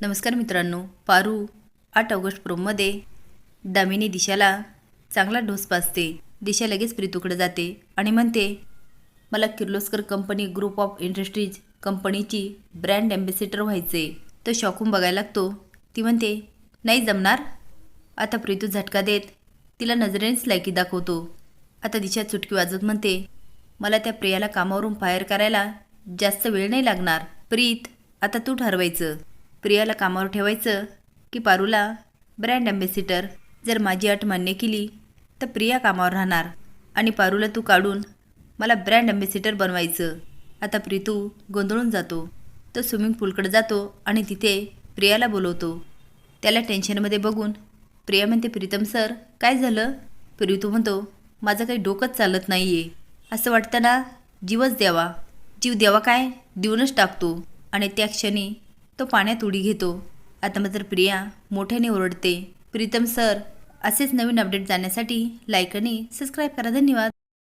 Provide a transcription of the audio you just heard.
नमस्कार मित्रांनो पारू आठ ऑगस्ट प्रोममध्ये. दामिनी दिशाला चांगला डोस पाजते. दिशा लगेच प्रीतूकडे जाते आणि म्हणते मला Kirloskar company group of industries कंपनीची ब्रँड ॲम्बेसिडर व्हायचे. तो शॉकून बघायला लागतो. ती म्हणते नाही जमणार. आता प्रीतू झटका देत तिला नजरेनेच लायकी दाखवतो. आता दिशा चुटकी वाजवत म्हणते मला त्या प्रियाला कामावरून फायर करायला जास्त वेळ नाही लागणार. प्रीत आता तू ठरवायचं. प्रियाला कामावर ठेवायचं की पारूला? ब्रँड ॲम्बेसिडर जर माझी अट मान्य केली तर प्रिया कामावर राहणार. आणि पारूला तू काढून मला ब्रँड ॲम्बेसिडर बनवायचं. आता प्रीतू गोंधळून जातो. तो स्विमिंग पूलकडे जातो आणि तिथे प्रियाला बोलवतो. त्याला टेन्शनमध्ये बघून प्रिया म्हणते प्रीतम सर काय झालं? प्रीतू म्हणतो माझं काही डोकंच चालत नाही आहे असं वाटतं ना जीवच द्यावा. जीव द्यावा काय? देऊनच टाकतो. आणि त्या क्षणी तो पाण्यात उडी घेतो. आता मात्र प्रिया मोठ्याने ओरडते. प्रीतम सर असेच नवीन अपडेट जाण्यासाठी लाईक आणि सबस्क्राईब करा. धन्यवाद.